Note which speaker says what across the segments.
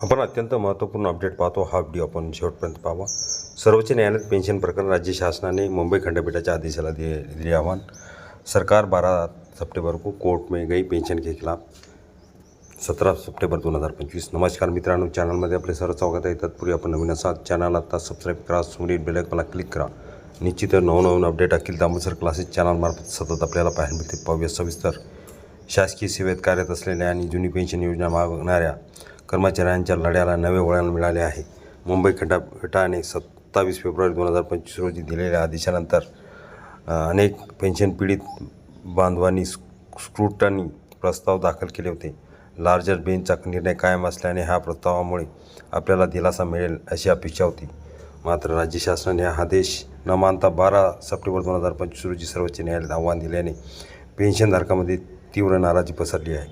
Speaker 1: आपण अत्यंत महत्त्वपूर्ण अपडेट पाहतो. हा व्हिडिओ आपण शेवटपर्यंत पाहावा. सर्वोच्च न्यायालयात पेन्शन प्रकरण राज्य शासनाने मुंबई खंडपीठाच्या आदेशाला दिए दिए आह्वान सरकार बारह सप्टेंबर को कोर्ट में गई पेंशन के खिलाफ सतरा सप्टेंबर दोन हजार पंचवीस. नमस्कार मित्रांनो चॅनलमध्ये आपले सर्व स्वागत आहे. तत्पूर्वी आपण नवीन असाल चॅनल आता सबस्क्राईब करा समोरील बेलकला क्लिक करा. निश्चित नवनवीन अपडेट अखिल दामोदर क्लासेस चॅनलमार्फत सतत आपल्याला पाहायला मिळते. पाहूया सविस्तर शासकीय सेवेत कार्यरत असलेल्या आणि जुनी पेन्शन योजना मागणाऱ्या कर्मचाऱ्यांच्या लढ्याला नवे वळण मिळाले आहे. मुंबई खंडपीठाने सत्तावीस फेब्रुवारी दोन हजार पंचवीस रोजी दिलेल्या आदेशानंतर अनेक पेन्शन पीडित बांधवांनी स्क्रुटनी प्रस्ताव दाखल केले होते. लार्जर बेंचचा निर्णय कायम असल्याने ह्या प्रस्तावामुळे आपल्याला दिलासा मिळेल अशी अपेक्षा होती. मात्र राज्य शासनाने हा आदेश न मानता बारा सप्टेंबर दोन हजार पंचवीस रोजी सर्वोच्च न्यायालयात आव्हान दिल्याने पेन्शनधारकामध्ये तीव्र नाराजी पसरली आहे.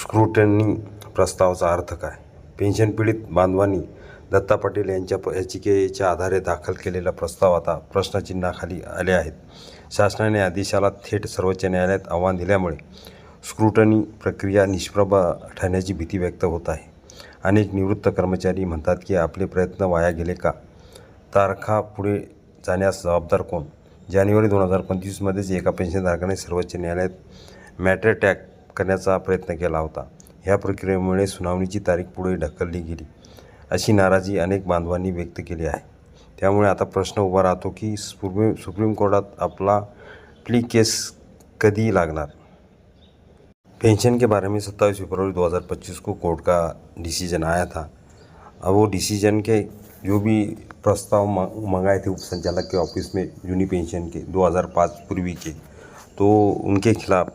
Speaker 1: स्क्रुटनी प्रस्तावाचा अर्थ काय? पेन्शन पीडित बांधवांनी दत्ता पाटील यांच्या प याचिकेच्या आधारे दाखल केलेला प्रस्ताव आता प्रश्नचिन्हाखाली आले आहेत. शासनाने आदेशाला थेट सर्वोच्च न्यायालयात आव्हान दिल्यामुळे स्क्रुटनी प्रक्रिया निष्प्रभ ठरण्याची भीती व्यक्त होत आहे. अनेक निवृत्त कर्मचारी म्हणतात की आपले प्रयत्न वाया गेले का? तारखा पुढे जाण्यास जबाबदार कोण? जानेवारी दोन हजार पंचवीसमध्येच एका पेन्शनधारकाने सर्वोच्च न्यायालयात मॅटर टॅग करण्याचा प्रयत्न केला होता. ह्या प्रक्रियेमुळे सुनावणीची तारीख पुढे ढकलली गेली अशी नाराजी अनेक बांधवांनी व्यक्त केली आहे. त्यामुळे आता प्रश्न उभा राहतो की सुप्रीम सुप्रीम कोर्टात आपला प्ली केस कधी लागणार? पेंशन के बारे में सत्ताईस फरवरी 2025 को कोर्ट का डिसीजन आया था। अब वो डिसीजन के जो भी प्रस्ताव म- मंगाए थे उपसंचालक के ऑफिस में यूनी पेंशन के 2005 पूर्वी के तो उनके खिलाफ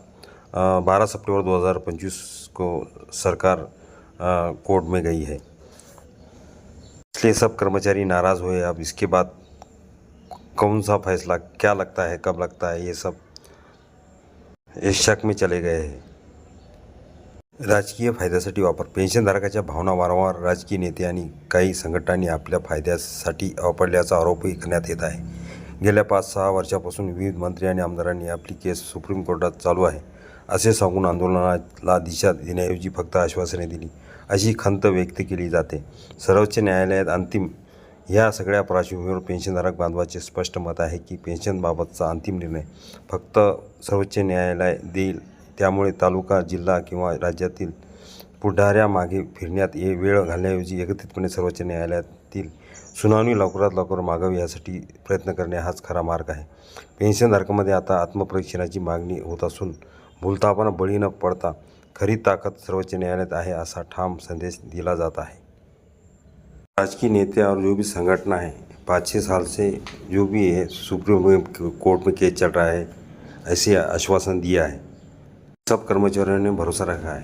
Speaker 1: बारह सितंबर 2025 को सरकार कोर्ट में गई है। इसलिए सब कर्मचारी नाराज़ हुए। अब इसके बाद कौन सा फैसला क्या लगता है कब लगता है ये सब इस शक में चले गए हैं। राजकीय फायद्यासाठी वापर। पेन्शनधारकाच्या भावना वारंवार राजकीय नेते आणि काही संघटनांनी आपल्या फायद्यासाठी वापरल्याचा आरोपही करण्यात येत आहे. गेल्या पाच सहा वर्षापासून विविध मंत्री आणि आमदारांनी आपली केस सुप्रीम कोर्टात चालू आहे असे सांगून आंदोलनाला दिशा देण्याऐवजी फक्त आश्वासने दिली. अशी खंत व्यक्त केली जाते. सर्वोच्च न्यायालयात अंतिम ह्या सगळ्या पार्श्वभूमीवर पेन्शनधारक बांधवाचे स्पष्ट मत आहे की पेन्शनबाबतचा अंतिम निर्णय फक्त सर्वोच्च न्यायालय देईल त्यामुळे तालुका जिल्हा किंवा राज्यातील पुढाऱ्यामागे फिरण्यात ये वेळ घालण्याऐवजी एकत्रितपणे सर्वोच्च न्यायालयातील सुनावणी लवकरात लवकर मागावी यासाठी प्रयत्न करणे हाच खरा मार्ग आहे. पेन्शनधारकामध्ये आता आत्मपरीक्षणाची मागणी होत असून भूलतापानं बळी न पडता खरी ताकद सर्वोच्च न्यायालयात आहे असा ठाम संदेश दिला जात आहे. राजकीय नेते और जो भी संगठन है पाँच छः साल से जो भी है सुप्रीम कोर्ट में केस चल रहा है ऐसे आश्वासन दिया है। सब कर्मचारियों ने भरोसा रखा है।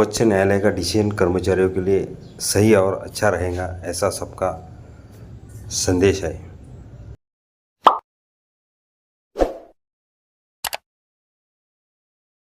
Speaker 1: सर्वोच्च न्यायालय का डिसीजन कर्मचारियों के लिए सही और अच्छा रहेगा ऐसा सबका संदेश है।